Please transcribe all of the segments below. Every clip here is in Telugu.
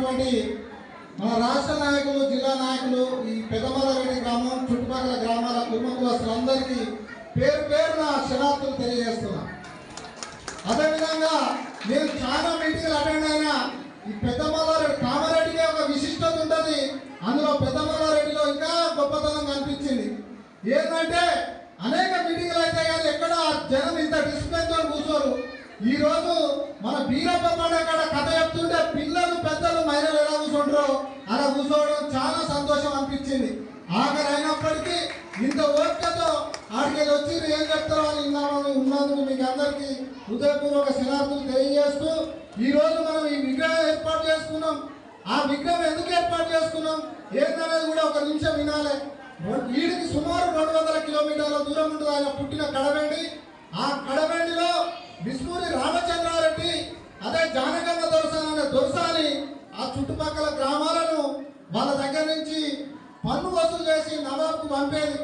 ఉన్నటువంటి మన రాష్ట్ర నాయకులు జిల్లా నాయకులు ఈ పెద్దమల్లరెడ్డి గ్రామం చుట్టుపక్కల గ్రామాల కుటుంబ కులస్తులందరికీ పేరు పేరున క్షణార్థులు తెలియజేస్తున్నా. అదేవిధంగా నేను చాలా మీటింగ్లు అటెండ్ అయినా ఈ పెద్దమల్లారెడ్డి కామారెడ్డికి ఒక విశిష్టత ఉంటుంది. అందులో పెద్దమల్లారెడ్డిలో ఇంకా గొప్పతనం కనిపించింది. ఏంటంటే అనేక మీటింగ్లు అయితే కానీ ఎక్కడ జనం ఇంత డిసిప్లిన్తో కూర్చోరు. ఈరోజు మన బీరప్ప పండుగ కథ చెప్తూ ఆఖరి అయినప్పటికీ ఇంత ఓపికతో ఆడికి వచ్చి ఏం చెప్తారో అని విన్నామని ఉన్నందుకు మీకు అందరికీ హృదయపూర్వక శనార్థులు తెలియజేస్తూ ఈ రోజు మనం ఈ విగ్రహం ఏర్పాటు చేసుకున్నాం. ఆ విగ్రహం ఎందుకు ఏర్పాటు చేసుకున్నాం? ఏందనేది కూడా ఒక నిమిషం వినాలి. వీడికి సుమారు రెండు వందల కిలోమీటర్ల దూరం ఉంటుంది ఆయన పుట్టిన కడవెండి. ఆ కడవెండిలో విష్ణుని రామచంద్రారెడ్డి అదే జానకమ్మ దొరసాని అనే దొరసాని ఆ చుట్టుపక్కల గ్రామాలను వాళ్ళ దగ్గర నుంచి పన్ను వసూలు చేసి నవాబ్కు పంపేది.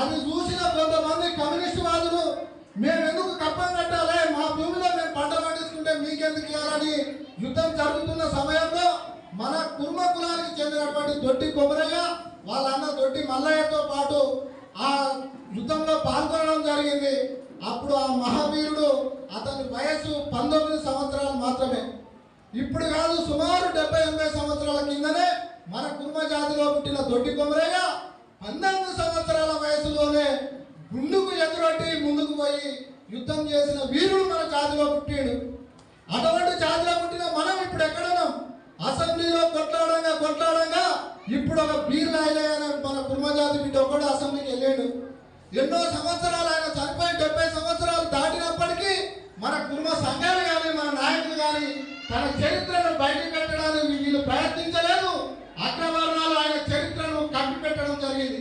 అది చూసిన కొంతమంది కమ్యూనిస్ట్ వాదులు మేము ఎందుకు కప్పం కట్టాలి? మా భూమిలో మేము పంట పండించుకుంటే మీకెందుకు ఇవ్వాలని యుద్ధం జరుగుతున్న సమయంలో మన కుర్మ కులానికి చెందినటువంటి దొడ్డి కొమరయ్య వాళ్ళ అన్న దొడ్డి మల్లయ్యతో పాటు ఆ యుద్ధంలో పాల్గొనడం జరిగింది. అప్పుడు ఆ మహావీరుడు అతని వయసు పంతొమ్మిది సంవత్సరాలు మాత్రమే. ఇప్పుడు కాదు సుమారు డెబ్బై ఎనభై సంవత్సరాలు కుర్మ పుట్టిన దొడ్డి కొమరయ్య పంతొమ్మిది సంవత్సరాల వయసులోనే గుండుకు ఎదురొట్టి ముందుకు పోయి యుద్ధం చేసిన వీరుడు మన జాతిలో పుట్టాడు. అటువంటి జాతిలో పుట్టిన మనం ఇప్పుడు ఎక్కడున్నాం అసెంబ్లీలో కొట్లాడంగా కొట్లాడంగా ఇప్పుడు ఒక బీర్ రాయలే మన కుర్మజాతి బిడ్డ ఒకడు అసెంబ్లీకి వెళ్ళాడు. ఎన్నో సంవత్సరాలు ఆయన చనిపోయి డెబ్బై సంవత్సరాలు దాటినప్పటికీ మన కుర్మ సంఘాలు కానీ మన నాయకులు కానీ తన చరిత్రను బయట పెట్టడానికి వీళ్ళు ప్రయత్నించలేదు అగ్రవర్ణాలు ఆయన చరిత్రను కప్పి పెట్టడం జరిగింది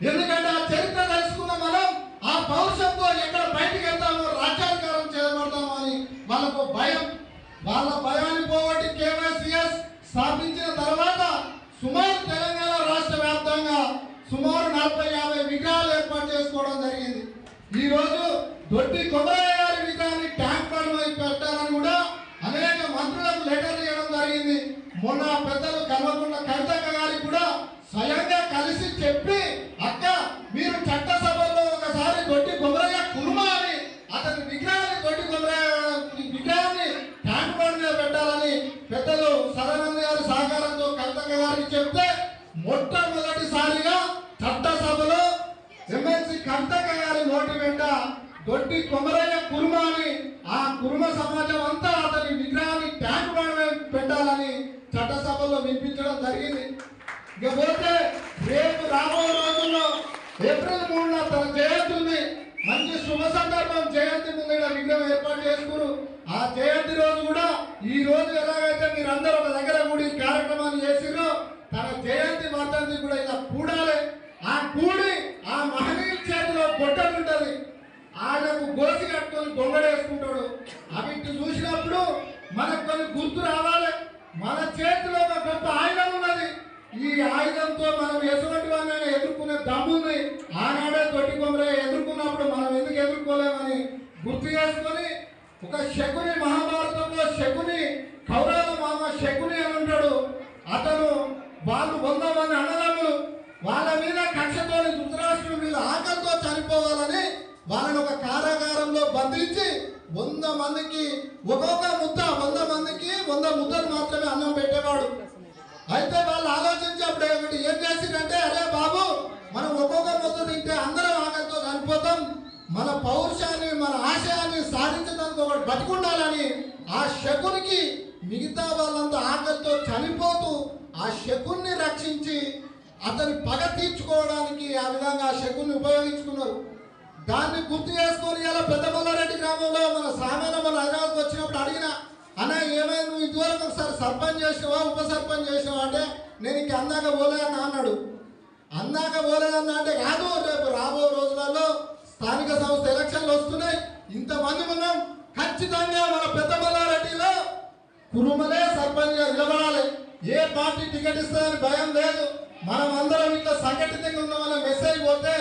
ఎందుకంటే ఆ చరిత్ర తెలుసుకున్న మనం ఆ పౌరుషంతో ఎక్కడ బయటికి వెళ్తామో రాజ్యాధికారం చేయబడతామో అని వాళ్ళకు భయం వాళ్ళ భయాన్ని పోగొట్టి కేవైసీఎస్ స్థాపించిన తర్వాత సుమారు తెలంగాణ రాష్ట్ర వ్యాప్తంగా సుమారు నలభై యాభై విగ్రహాలు ఏర్పాటు చేసుకోవడం జరిగింది ఈరోజు దొడ్డి కొమరయ్య గారి విగ్రహాన్ని ట్యాంక్ బండ్ వైపు పెట్టాలని కూడా అనేక మంత్రులకు లెటర్ ఇవ్వడం జరిగింది. మొన్న పెద్దలు కలవకుండా కవితక్క గారికి కూడా స్వయంగా కలిసి చెప్పి అక్క మీరు చట్టసభలో ఒకసారి దొడ్డి కొమరయ్య కుర్మా అని అతని విగ్రహాన్ని దొడ్డి కొమరయ్య విగ్రహాన్ని ట్యాంక్ బండ్ మీద పెట్టాలని పెద్దలు సదానంద గారి సహకారంతో కవితక్క గారికి చెప్తే మొట్టమొదటిసారిగా చట్టసభలో ఎమ్మెల్సీ కవితక్క దొడ్డి కొమరయ్య కుర్మ అని ఆ కుర్మ సమాజం అంతా అతని విగ్రహాన్ని ట్యాంక్ బండ్ పెట్టాలని చట్టసభలో వినిపించడం జరిగింది. ఇక పోతే రేపు రాబోయే రోజుల్లో ఏప్రిల్ మూడున తన జయంతి ఉంది మంచి శుభ సందర్భం జయంతి ముందు విగ్రహం ఏర్పాటు చేసుకురు. ఆ జయంతి రోజు కూడా ఈ రోజు ఎలాగైతే మీరందరూ ఒక దగ్గర కూడి కార్యక్రమాలు కార్యక్రమాన్ని చేసిరో తన జయంతి వర్ధంతి కూడా ఇలా కూడాలి ఆ కూడి ఆ మహనీయుల చేతిలో గొడ్డలు ఉంటది ఆయనకు గోసి కట్టుకొని దొంగడేసుకుంటాడు అవిటి చూసినప్పుడు మనకు కొన్ని గుర్తు రావాలి. మన చేతిలో ఒక గొప్ప ఆయుధం ఉన్నది. ఈ ఆయుధంతో మనం ఎటువంటి వాళ్ళని ఎదుర్కొనే దమ్ముంది. ఆనాడే తొట్టి కొమ్మరే ఎదుర్కొన్నప్పుడు మనం ఎందుకు ఎదుర్కోలేమని గుర్తు చేసుకొని ఒక శకుని మహాభారతంలో శకుని కౌరవ మామ శకుని అని ఉంటాడు అతను వాళ్ళు వంద మంది అన్నదమ్ములు వాళ్ళ మీద కక్షతోని ధృతరాష్ట్రుడు మీద ఆకలితో చనిపోవాలని వాళ్ళని ఒక కారాగారంలో బంధించి వంద మందికి ఒక్కొక్క ముద్ద వంద మందికి వంద ముద్దలు మాత్రమే అన్నం పెట్టేవాడు. అయితే వాళ్ళు ఆలోచించే అప్పుడు ఏమిటి? ఏం చేసిందంటే అరే బాబు మనం ఒక్కొక్క ముద్ద తింటే అందరం ఆకలితో చనిపోతాం. మన పౌరుషాన్ని మన ఆశయాన్ని సాధించడానికి ఒకటి బతికుండాలని ఆ శకునికి మిగతా వాళ్ళంతా ఆకలితో చనిపోతూ ఆ శకుణ్ణి రక్షించి అతని పగ తీర్చుకోవడానికి ఆ విధంగా ఆ శకుని ఉపయోగించుకున్న దాన్ని గుర్తు చేసుకొని ఇలా పెద్దమల్లారెడ్డి గ్రామంలో మన సామాన్య మన హైదరాబాద్కి వచ్చినప్పుడు అడిగిన అన్న ఏమైంది? నువ్వు ఇదివరకు ఒకసారి సర్పంచ్ చేసినావా? ఉప సర్పంచ్ చేసినావా? అంటే నేను ఇంక అందాక పోలే అన్నాడు. అందాక పోలేదన్న అంటే కాదు రేపు రాబో రోజులలో స్థానిక సంస్థ ఎలక్షన్లు వస్తున్నాయి. ఇంతమంది ఉన్నాం. ఖచ్చితంగా మన పెద్దమల్లారెడ్డిలో కురుమలే సర్పంచ్గా నిలబడాలి. ఏ పార్టీ టికెట్ ఇస్తుందని భయం లేదు. మనం అందరం ఇట్లా సంఘటితంగా ఉన్నామనే మెసేజ్ పోతే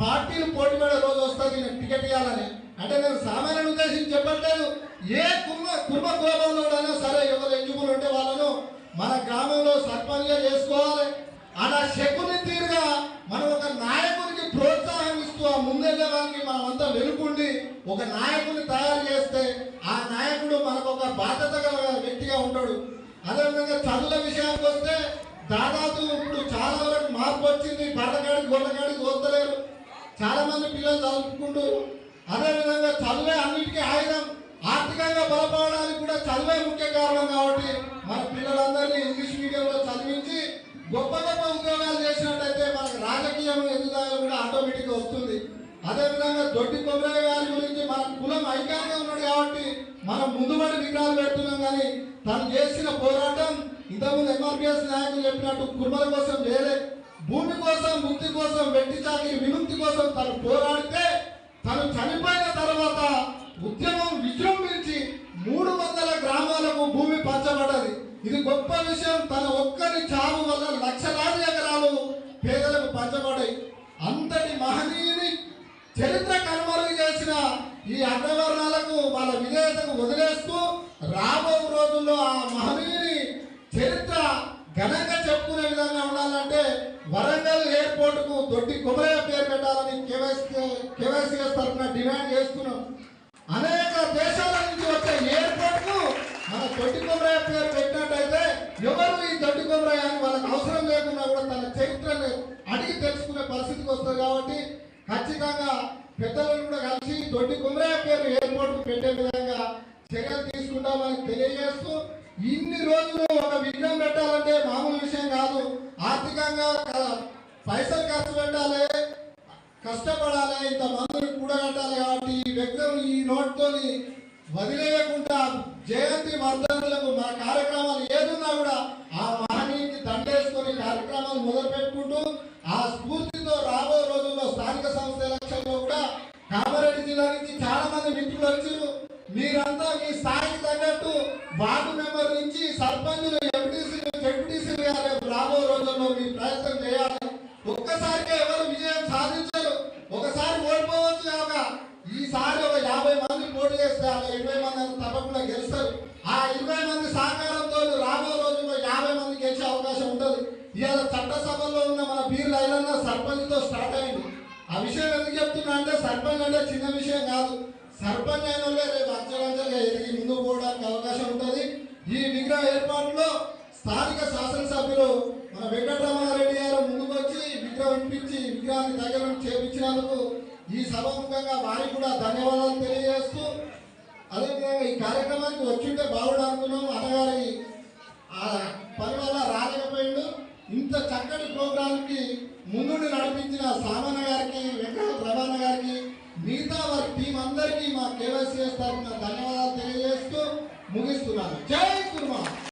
పార్టీలు పోటీ పడే రోజు వస్తుంది నేను టికెట్ ఇవ్వాలని. అంటే నేను సామాన్యుని ఉద్దేశించి చెప్పట్లేదు. ఏ కుర్మ కుర్మ కులబంధువుడైనా సరే ఎవరు ఎంజుకులు ఉంటే వాళ్ళను మన గ్రామంలో సర్పంచ్ చేసుకోవాలి. అలా శకుని తీరుగా మనం ఒక నాయకునికి ప్రోత్సాహం ఇస్తూ ఆ ముందెళ్ళవానికి మనం అంతా వెనుకుండి ఒక నాయకుని తయారు చేస్తే ఆ నాయకుడు మనకు ఒక బాధ్యత గల వ్యక్తిగా ఉంటాడు. అదేవిధంగా చదువుల విషయానికి వస్తే దాదాపు ఇప్పుడు చాలా వరకు మార్పు వచ్చింది. బర్రగాడికి గొల్లగాడి చాలామంది పిల్లలు చదువుకుంటారు అదేవిధంగా చదువే అన్నిటికీ ఆయుధం. ఆర్థికంగా బలపడడానికి కూడా చదువే ముఖ్య కారణం కాబట్టి మన పిల్లలందరినీ ఇంగ్లీష్ మీడియంలో చదివించి గొప్ప గొప్ప ఉద్యోగాలు చేసినట్టయితే మనకు రాజకీయం ఎదుగుదల కూడా ఆటోమేటిక్గా వస్తుంది. అదేవిధంగా దొడ్డి కొబ్బరి గారి గురించి మన కులం ఐక్యంగా ఉన్నాడు కాబట్టి మనం ముందుబడి విగ్రహాలు పెడుతున్నాం కానీ తను చేసిన పోరాటం ఇంతకుముందు ఎంఆర్పిఎస్ నాయకులు చెప్పినట్టు కుర్మల కోసం వేరే భూమి కోసం ముక్తి కోసం వెట్టి చాకి విముక్తి కోసం తను పోరాడితే తను చనిపోయిన తర్వాత ఉద్యమం విజృంభించి మూడు వందల గ్రామాలకు భూమి పంచబడ్డది. ఇది గొప్ప విషయం. తన ఒక్కరి చావు వల్ల లక్షలాది ఎకరాలు పేదలకు పంచబడ్డాయి. అంతటి మహనీయుని చరిత్ర కనుమరుగు చేసిన ఈ అగ్రవర్ణాలకు వాళ్ళ విధేయతకు వదిలేస్తూ రాబో రోజుల్లో ఆ మహనీయుని చరిత్ర ఘనంగా చెప్పుకునే విధంగా ఉండాలంటే వరంగల్ దొడ్డి కుమరయ్య పేరు పెట్టాలని కేవైసీ కేవైసీఎస్ తరఫున డిమాండ్ చేస్తున్నాం. అనేక దేశాల నుంచి వచ్చే ఎయిర్పోర్ట్కు మన దొడ్డి కుమరయ్య పేరు పెట్టినట్టయితే ఎవరు ఈ దొడ్డి కుమరయ్య అని వాళ్ళకి అవసరం లేకుండా కూడా తన చరిత్రను అడిగి తెలుసుకునే పరిస్థితికి వస్తుంది కాబట్టి ఖచ్చితంగా పెద్దలను కూడా కలిసి దొడ్డి కుమరయ్య పేరు ఎయిర్పోర్ట్కు పెట్టే విధంగా చర్యలు తీసుకుంటామని తెలియజేస్తూ ఇన్ని రోజులు ఒక విఘ్నం పెట్టాలంటే మామూలు విషయం కాదు. ఆర్థికంగా పైసలు ఖర్చు పెట్టాలి కష్టపడాలి ఇంతమందిని కూడగట్టాలి కాబట్టి ఈ వ్యక్తం ఈ నోట్తోని వదిలేయకుండా జయంతి వర్ధనులకు మన కార్యక్రమాలు ఏదున్నా కూడా ఆ మహనీయునికి దండేసుకొని కార్యక్రమాలు మొదలు పెట్టుకుంటూ ఆ స్ఫూర్తితో రాబోయే రోజుల్లో స్థానిక సంస్థ ఎలక్షన్లో కూడా కామారెడ్డి జిల్లా నుంచి చాలా మంది మిత్రులు వచ్చారు మీరంతా మీ స్థాయికి తగ్గట్టు వార్డు మెంబర్ నుంచి సర్పంచులు ఇవాళ చట్టసభలో ఉన్న మన బీర్ లైలన్న సర్పంచ్తో స్టార్ట్ అయింది. ఆ విషయం ఎందుకు చెప్తున్నా అంటే సర్పంచ్ అంటే చిన్న విషయం కాదు. సర్పంచ్ అయిన వాళ్ళే రేపు అంచలంచలుగా ఎదిగి ముందుకు పోవడానికి అవకాశం ఉంటుంది. ఈ విగ్రహ ఏర్పాటులో స్థానిక శాసనసభ్యులు మన వెంకటరమణారెడ్డి గారు ముందుకు వచ్చి విగ్రహం ఇప్పించి విగ్రహాన్ని దగ్గర చేపించినందుకు ఈ సభాముఖంగా వారికి కూడా ధన్యవాదాలు తెలియజేస్తూ అదేవిధంగా ఈ కార్యక్రమానికి వచ్చింటే బాగుండు అనుకున్నాం అన్నగారి ఆ పని వల్ల రాలేకపోయిండు ఇంత చక్కటి ప్రోగ్రాంకి ముందుండి నడిపించిన సామాన్య గారికి వెంకట రవాణా గారికి మిగతా వారి టీం అందరికీ మా కేవైసీఎస్ తరఫున ధన్యవాదాలు తెలియజేస్తూ ముగిస్తున్నాను. జై